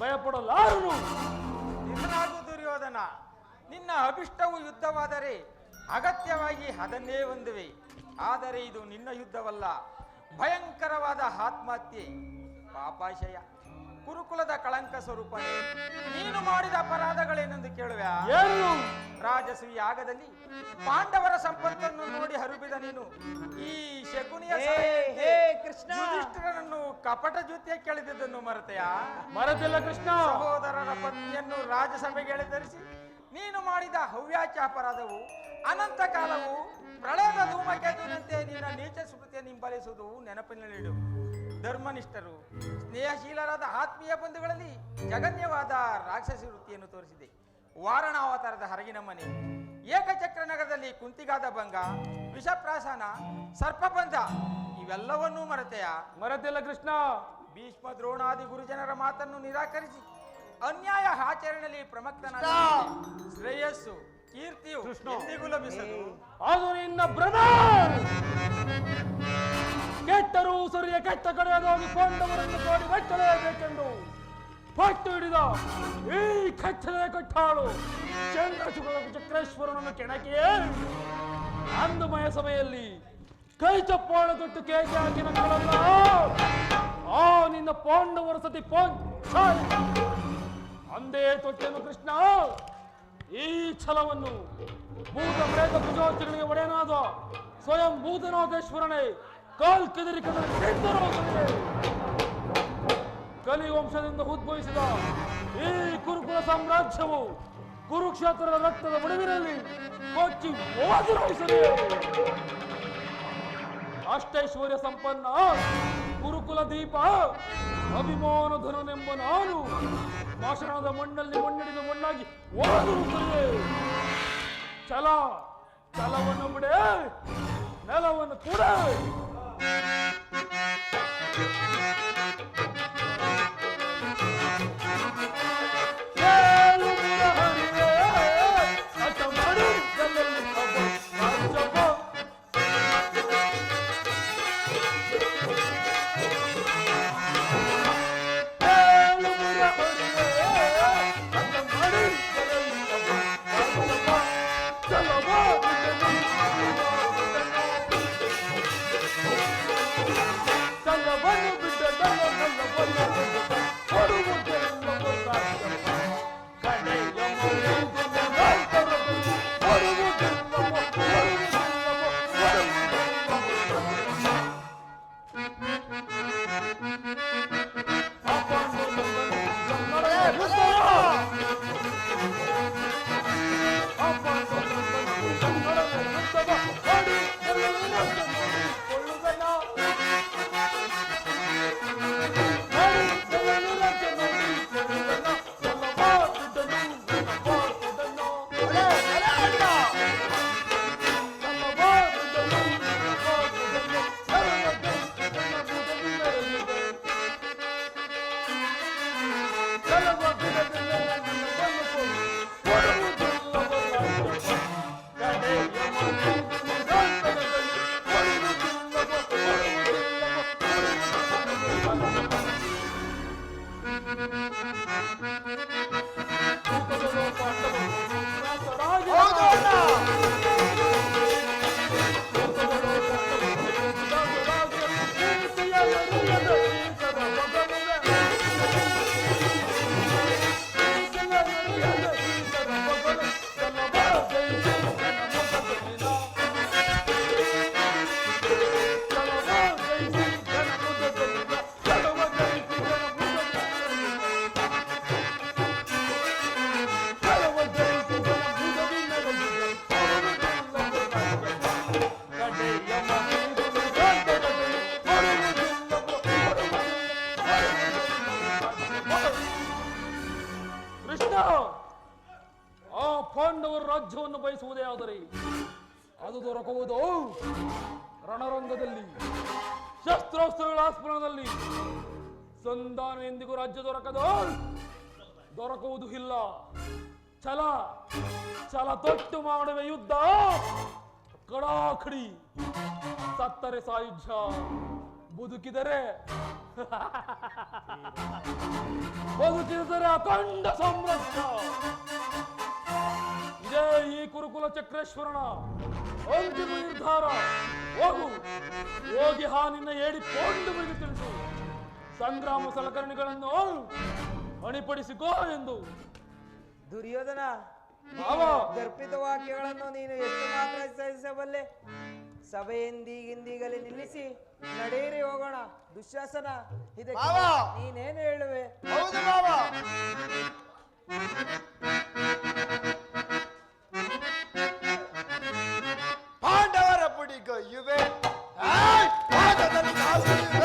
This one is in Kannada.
ಭಯಪಡಲಾರನು. ನಿಧನಾಗು ದುರ್ಯೋಧನ ನಿನ್ನ ಅಭಿಷ್ಟವು ಯುದ್ಧವಾದರೆ ಅಗತ್ಯವಾಗಿ ಅದನ್ನೇ ಹೊಂದುವೆ. ಆದರೆ ಇದು ನಿನ್ನ ಯುದ್ಧವಲ್ಲ ಭಯಂಕರವಾದ ಆತ್ಮಹತ್ಯೆ. ಪಾಪಾಶಯ ಕುರುಕುಲದ ಕಳಂಕ ಸ್ವರೂಪ ನೀನು ಮಾಡಿದ ಅಪರಾಧಗಳೇನೆಂದು ಕೇಳುವೆ. ಏನು? ರಾಜಸೂಯ ಯಾಗದಲ್ಲಿ ಪಾಂಡವರ ಸಂಪತ್ತನ್ನು ನೋಡಿ ಹರುಬಿದ ನೀನು. ಕಪಟ ಜೊತೆ ಕೇಳಿದ್ದನ್ನು ಮರೆತೆಯ? ಮರೆತಿಲ್ಲ ಕೃಷ್ಣ. ಸಹೋದರರ ಪತ್ನಿಯನ್ನು ರಾಜಸಭೆಗೆ ಎಳೆದರಿಸಿ ನೀನು ಮಾಡಿದ ಹವ್ಯಾಚ ಅಪರಾಧವು ಅನಂತ ಕಾಲವು ಪ್ರಳಯದ ಧೂಮಕೇತುವಿನಂತೆ ನಿನ್ನ ನೀಚ ಸ್ಮೃತಿಯನ್ನು ಹಿಂಬಾಲಿಸುವುದು ನೆನಪಿನಲ್ಲಿಡು ಧರ್ಮನಿಷ್ಠರು ಸ್ನೇಹಶೀಲರಾದ ಆತ್ಮೀಯ ಬಂಧುಗಳಲ್ಲಿ ಜಗನ್ಯವಾದ ರಾಕ್ಷಸಿ ವೃತ್ತಿಯನ್ನು ತೋರಿಸಿದೆ. ವಾರಣಾವತಾರದ ಹರಗಿನ ಮನೆ ಏಕಚಕ್ರ ನಗರದಲ್ಲಿ ಕುಂತಿಗಾದ ಭಂಗ ವಿಷಪ್ರಾಸನ ಸರ್ಪಬಂಧ ಇವೆಲ್ಲವನ್ನೂ ಮರೆತೆಯಾ? ಮರೆತಿಲ್ಲ ಕೃಷ್ಣ. ಭೀಷ್ಮ ದ್ರೋಣಾದಿ ಗುರುಜನರ ಮಾತನ್ನು ನಿರಾಕರಿಸಿ ಅನ್ಯಾಯ ಆಚರಣೆಯಲ್ಲಿ ಪ್ರಮಕ್ತನಾದ ಶ್ರೇಯಸ್ಸು ಕೀರ್ತಿಯು ಕೃಷ್ಣ. ಎಂದಿಗೂ ಲಭಿಸದು. ಅದು ನಿನ್ನ ಬ್ರದರ್! ಕೆಟ್ಟರು ಸರಿಯ ಕೆಟ್ಟ ಕಡೆಯದಾಗಿ ಕೊಂಡವರನ್ನು ನೋಡಿ ಬೆಟ್ಟಲೇಬೇಕೆಂದು ಪಟ್ಟು ಹಿಡಿದ ಈ ಕಚ್ಚದ ಕಟ್ಟಾಳು ಚಂದ್ರಶುಗಳ ಚಕ್ರೇಶ್ವರನನ್ನು ಕೆಣಕಿಯೇ! ಅಂದಮಯ ಸಭೆಯಲ್ಲಿ ಕೈ ಚಪ್ಪಾಳ ತೊಟ್ಟು ಹಾಕಿನ ಕಾಲಲ್ಲ ಆ, ನಿನ್ನ ಪಾಂಡವರ ಸತಿ ಅಂದೇ ತೊಟ್ಟೆನು ಕೃಷ್ಣ. ಈ ಛಲವನ್ನು ಭೂತ ಪ್ರೇತ ಭುಜೋಚಗಳಿಗೆ ಒಡೆಯನಾದ ಸ್ವಯಂ ಭೂತನಾಥೇಶ್ವರನೇ ಕಾಲ್ ಕೆದರಿ ಕದರಿ ಕಲಿವಂಶದಿಂದ ಉದ್ಭವಿಸಿದ ಈ ಕುರುಕುಲ ಸಾಮ್ರಾಜ್ಯವು ಕುರುಕ್ಷೇತ್ರದ ರಕ್ತದ ಒಡವಿನಲ್ಲಿ ಕೊಚ್ಚಿ ಅಷ್ಟೈಶ್ವರ್ಯ ಸಂಪನ್ನ, ಗುರುಕುಲ ದೀಪ, ಅಭಿಮಾನ ಧನನೆಂಬ ನಾನು ಭಾಷಣದ ಮಣ್ಣಲ್ಲಿ ಮಣ್ಣಿಡಿದ ಮಣ್ಣಾಗಿ ಓದಿರುತ್ತದೆ ಚಲ ಛಲವನ್ನು ಬಿಡೆ, ನೆಲವನ್ನು ಕೂಡ. ರಾಜ್ಯವನ್ನು ಬಯಸುವುದೇ ಆದರೆ ಅದು ದೊರಕುವುದು ರಣರಂಗದಲ್ಲಿ, ಶಸ್ತ್ರಾಸ್ತ್ರಗಳ ಸ್ಮರಣದಲ್ಲಿ ಸಂಧಾನ ಎಂದಿಗೂ ರಾಜ್ಯ ದೊರಕದು, ದೊರಕುವುದು ಇಲ್ಲ. ಛಲ ಛಲ ತೊಟ್ಟು ಮಾಡುವ ಯುದ್ಧ, ಕಡಾಖಡಿ, ಸತ್ತರೆ ಸಾಯುಜ್ಯ. ಬದುಕಿದರೆ ಬದುಕಿದರೆ ಅಖಂಡ ಸಂರಕ್ಷ ಚಕ್ರೇಶ್ವರನ ಅಂತಿಮ ನಿರ್ಧಾರ. ಹೋಗು. ಹೋಗಿ ಹಾ ನಿನ್ನ ಏಡಿ ಕೊಂಡು ಬಿದ್ದು ತಿಳಿಸು. ಸಂಗ್ರಾಮ ಸಲಕರಣೆಗಳನ್ನು ಅಣಿಪಡಿಸಿಕೋ ಎಂದು. ದುರ್ಯೋಧನ ಗರ್ಭಿತ ದರ್ಪಿತ ವಾಕ್ಯಗಳನ್ನು ನೀನು ಎಷ್ಟು ಮಾತ್ರ ಸಹಿಸಬಲ್ಲೆ ಸಭೆಯಿಂದೀಗಿಂದೀಗಲೇ ನಿಲ್ಲಿಸಿ ನಡೆಯಿರಿ ಹೋಗೋಣ ದುಶ್ಯಾಸನ. ಇದಕ್ಕೆ! ನೀನೇನು ಹೇಳುವೆ? ಹೌದು Juve. Ah! Ah! Ah!